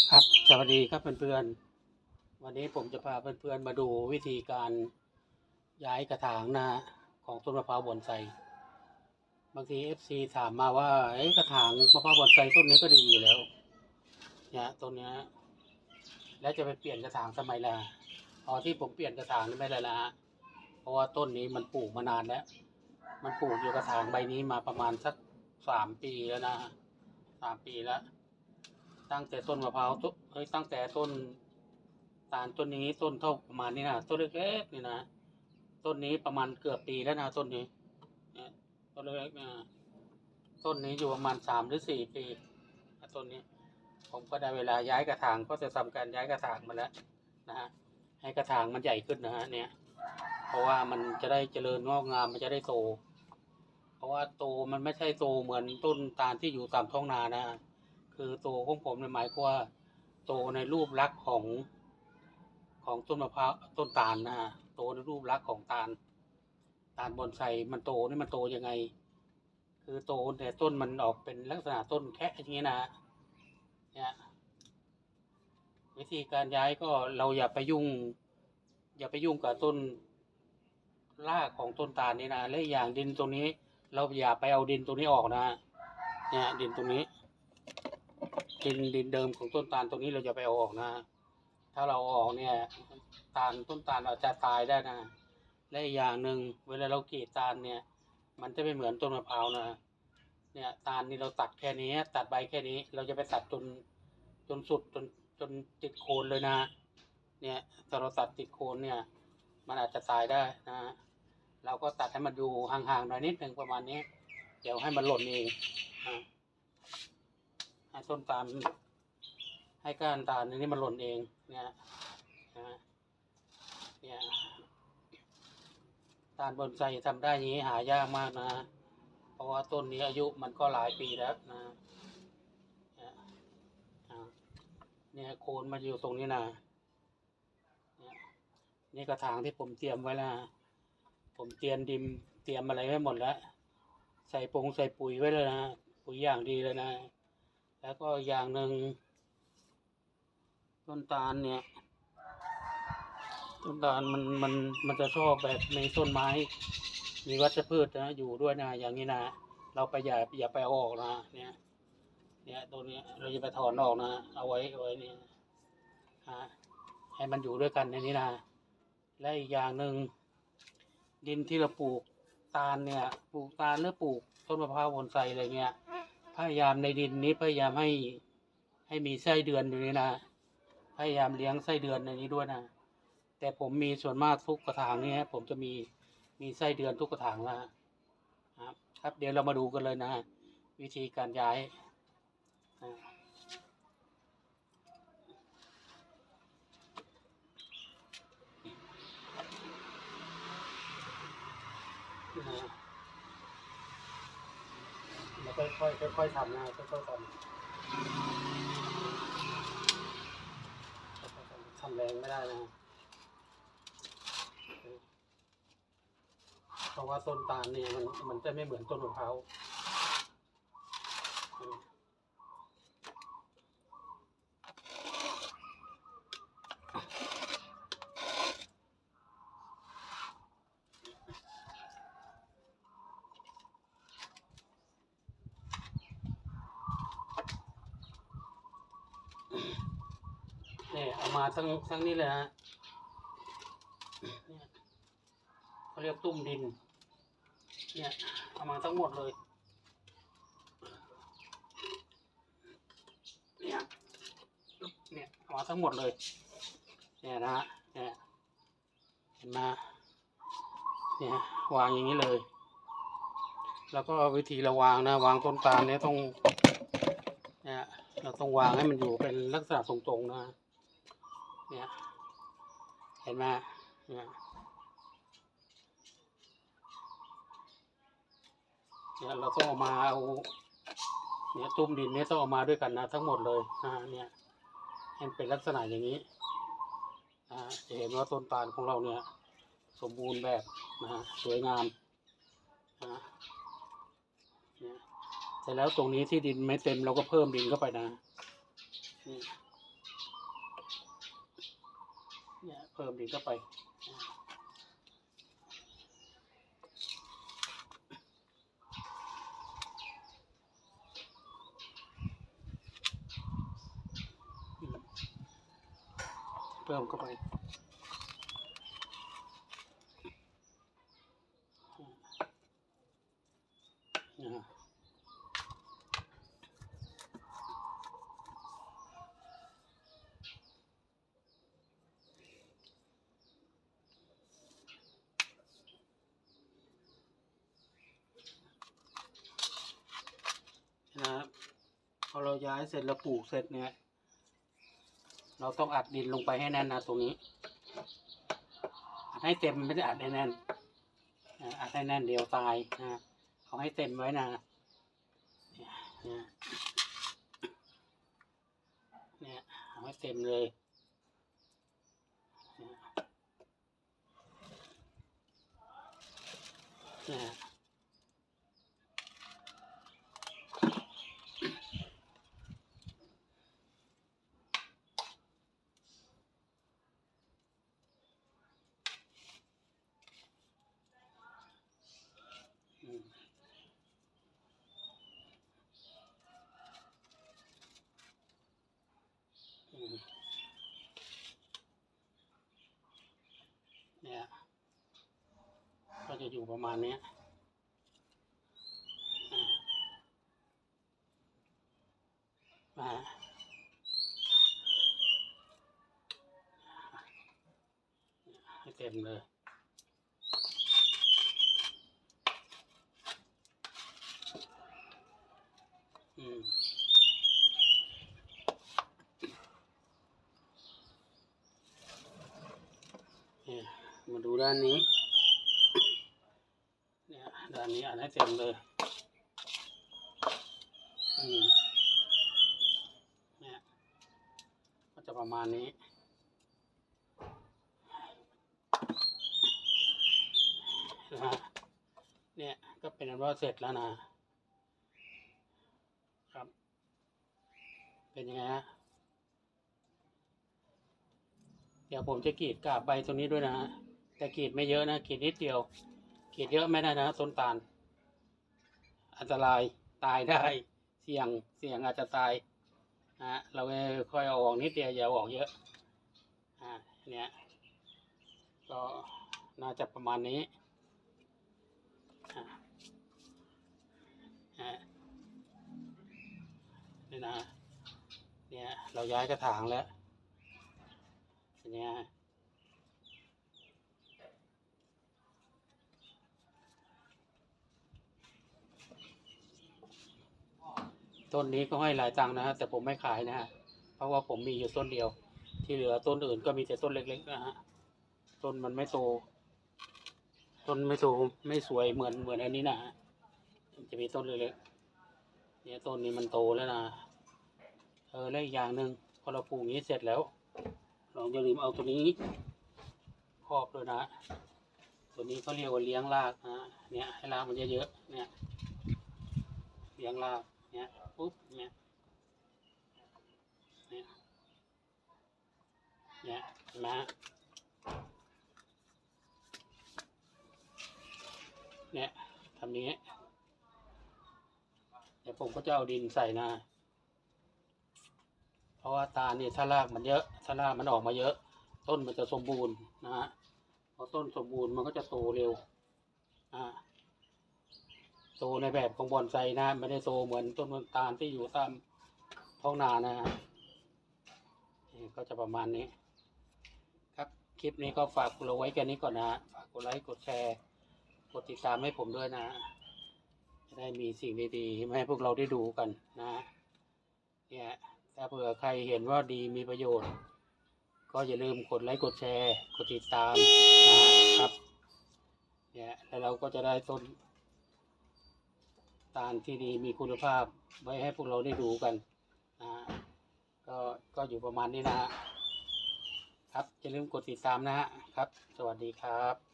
ครับสวัสดีครับเพื่อนๆวันนี้ผมจะพาเพื่อนๆมาดูวิธีการย้ายกระถางนะของต้นมะพร้าวบอนไซบางทีเอฟซีถามมาว่าเอ้กระถางมะพร้าวบอนไซต้นนี้ก็ดีอยู่แล้วเนี่ยต้นนี้แล้วจะไปเปลี่ยนกระถางทำไมล่ะอ๋อที่ผมเปลี่ยนกระถางนี่ไม่เลยละเพราะว่าต้นนี้มันปลูกมานานแล้ว มันปลูกอยู่กระถางใบนี้มาประมาณสักสามปีแล้วนะสามปีแล้ว ตั้งแต่ต้นมะพร้าวต้นเฮ้ยตั้งแต่ต้นตาลต้นนี้ต้นเท่าประมาณนี้นะต้นเล็กๆนี่นะต้นนี้ประมาณเกือบปีแล้วนะต้นนี้ต้นเล็กๆนะต้นนี้อยู่ประมาณสามหรือสี่ปีต้นนี้ ผมก็ได้เวลาย้ายกระถางก็จะทำการย้ายกระถางมาแล้วนะฮะให้กระถางมันใหญ่ขึ้นนะฮะเนี่ย เพราะว่ามันจะได้เจริญงอกงามมันจะได้โต เพราะว่าโตมันไม่ใช่โตเหมือนต้นตาลที่อยู่ตามท้องนานะ คือโตของผมเนี่ยหมายความว่าโตในรูปลักษณ์ของของต้นมะพร้าวต้นตาลนะฮะโตในรูปลักษณ์ของตาล ตาลบอนไซมันโตนี่มันโตยังไง คือโตแต่ต้นมันออกเป็นลักษณะต้นแค่อย่างนี้นะเนี่ยวิธีการย้ายก็เราอย่าไปยุ่ง อย่าไปยุ่งกับต้นรากของต้นตาลนี่นะและอีกอย่างดินตรงนี้ เราอย่าไปเอาดินตรงนี้ออกนะ เนี่ยดินตรงนี้ ดินดินเดิมของต้นตาลตรงนี้เราจะไปเอาออกนะ ถ้าเราเอาออกเนี่ย ตาลต้นตาลอาจจะตายได้นะ และอีกอย่างหนึ่งเวลาเรากรีดตาลเนี่ย มันจะไม่เหมือนต้นมะพร้าวนะ เนี่ยตาลนี่เราตัดแค่นี้ ตัดใบแค่นี้ เราจะไปตัดจนจนสุดจนจนติดโคนเลยนะ เนี่ยถ้าเราตัดติดโคนเนี่ย มันอาจจะตายได้นะ เราก็ตัดให้มันอยู่ห่างๆหน่อยนิดหนึ่งประมาณนี้ เดี๋ยวให้มันหล่นเองอ่า ให้ต้นตาลให้ก้านตาลนี่มันหล่นเองเนี่ยนะเนี่ยตาลบอนไซทำได้อย่างนี้หายากมากนะ เพราะว่าต้นนี้อายุมันก็หลายปีแล้วนะเนี่ยโคนมาอยู่ตรงนี้นะเนี่ยกระถางที่ผมเตรียมไว้แล้วผมเตรียมดินเตรียมอะไรไว้หมดแล้ว ใส่ปงใส่ปุ๋ยไว้เลยนะปุ๋ยอย่างดีเลยนะ แล้วก็อย่างหนึ่งต้นตาลเนี่ย ต้นตาลมันมันมันจะชอบแบบในต้นไม้ มีวัชพืชนะอยู่ด้วยนะอย่างนี้นะเราไปอย่าอย่าไปออกนะเนี่ยเนี่ยตัวนี้เราจะไปถอนออกนะ เอาไว้เอาไว้นี่ฮะให้มันอยู่ด้วยกันในนี้นะและอีกอย่างหนึ่งดินที่เราปลูกตาลเนี่ย ปลูกตาลหรือปลูกต้นมะพร้าวบนไซอะไรเงี้ย พยายามในดินนี้พยายามให้ให้มีไส้เดือนอยู่นี่นะพยายามเลี้ยงไส้เดือนในนี้ด้วยนะแต่ผมมีส่วนมากทุกกระถางนี่ฮะผมจะมีมีไส้เดือนทุกกระถางล้วครับครับเดี๋ยวเรามาดูกันเลยนะ วิธีการย้ายอ่าอ่าแล้วค่อยๆค่อยๆทำนะค่อยๆทำค่อยๆทำทำแรงไม่ได้นะเพราะว่าต้นตาลเนี่ยมันมันจะไม่เหมือนต้นมะพร้าวอืมเนี่ยเอามาทั้งทั้งนี้เลยนะเนี่ยเขาเรียกตุ้มดิน เนี่ยเอามาทั้งหมดเลย เนี่ยเนี่ยเอามาทั้งหมดเลย เนี่ยนะฮะเนี่ยเห็นไหมเนี่ยวางอย่างนี้เลย แล้วก็วิธีเราวางนะวางต้นตาลเนี่ยต้องเนี่ยเราต้องวางให้มันอยู่เป็นลักษณะตรงๆนะ เนี่ยเห็นไหมเนี่ยเนี่ยเราต้องเอามาเอาเนี่ยตุ้มดินเนี่ยต้องเอามาด้วยกันนะทั้งหมดเลยนะเนี่ยให้มันเป็นลักษณะอย่างนี้นะจะเห็นว่าต้นตาลของเราเนี่ย สมบูรณ์แบบนะฮะสวยงามนะเนี่ยเสร็จแล้วตรงนี้ที่ดินไม่เต็มเราก็เพิ่มดินเข้าไปนะนี่ เพิ่มดินเข้าไป เพิ่มเข้าไป นะฮะนะครับพอ เราย้ายเสร็จแล้วปลูกเสร็จเนี่ย เราต้องอัดดินลงไปให้แน่นนะตรงนี้ อัดให้เต็มไม่ได้อัดให้แน่นอ่าอัดให้แน่นเดียวตายนะเอาให้เต็มไว้นะเนี่ยเนี่ยเนี่ยเอาให้เต็มเลยเนี่ยเนี่ยอืมอืมเนี่ย ก็ จะอยู่ประมาณนี้มาให้เต็มเลยอืมเนี่ยมาดูด้านนี้ ด้านนี้อ่านให้เต็มเลยอืมเนี่ยก็จะประมาณนี้นะฮะเนี่ยก็เป็นอันว่าเสร็จแล้วนะครับ เป็นยังไงฮะเดี๋ยวผมจะกรีดกาบใบตรงนี้ด้วยนะฮะแต่กรีดไม่เยอะนะกรีดนิดเดียว กรียดเยอะไม่ได้นะต้นตาล อันตรายตายได้ เสี่ยงเสี่ยงอาจจะตายนะฮะเราค่อยเอาออกนิดเดียวอย่าออกเยอะอ่าเนี่ยก็น่าจะประมาณนี้นี่นะเนี่ยเราย้ายกระถางแล้วเป็นไงฮะ ต้นนี้ก็ให้หลายตังค์นะฮะแต่ผมไม่ขายนะฮะเพราะว่าผมมีอยู่ต้นเดียว ที่เหลือต้นอื่นก็มีแต่ต้นเล็กๆนะฮะต้นมันไม่โต ต้นไม่โตไม่สวยเหมือนเหมือนอันนี้นะฮะจะมีต้นเล็กๆเนี่ยต้นนี้มันโตแล้วนะเออแล้วอีกอย่างหนึ่งพอเราปลูกนี้เสร็จแล้วเราอย่าลืมเอาตัวนี้ครอบด้วยนะ ตัวนี้เขาเรียกว่าเลี้ยงรากนะเนี่ยให้รากมันเยอะๆเนี่ยเลี้ยงราก เนี่ยปุ๊บเนี่ยเนี่ยเนี่ยเห็นไหมเนี่ยทำนี้เดี๋ยวผมก็จะเอาดินใส่นะเพราะว่าตาเนี่ยถ้ารากมันเยอะถ้ารากมันออกมาเยอะ ต้นมันจะสมบูรณ์นะฮะพอต้นสมบูรณ์มันก็จะโตเร็วอ่า โตในแบบของบอนไซนะไม่ได้โตเหมือนต้นตาลที่อยู่ตามท้องนานะฮะนี่ก็จะประมาณนี้ ครับคลิปนี้ก็ฝากเราไว้แค่นี้ก่อนนะฮะฝากกดไลค์กดแชร์ กดติดตามให้ผมด้วยนะ จะได้มีสิ่งดีๆมาให้พวกเราได้ดูกันนะเนี่ยถ้าเผื่อใครเห็นว่าดีมีประโยชน์ ก็อย่าลืมกดไลค์กดแชร์ กดติดตามนะครับเนี่ยแล้วเราก็จะได้ต้น ตาลที่ดีมีคุณภาพไว้ให้พวกเราได้ดูกันนะฮะก็ก็อยู่ประมาณนี้นะฮะครับอย่าลืมกดติดตามนะฮะครับ สวัสดีครับ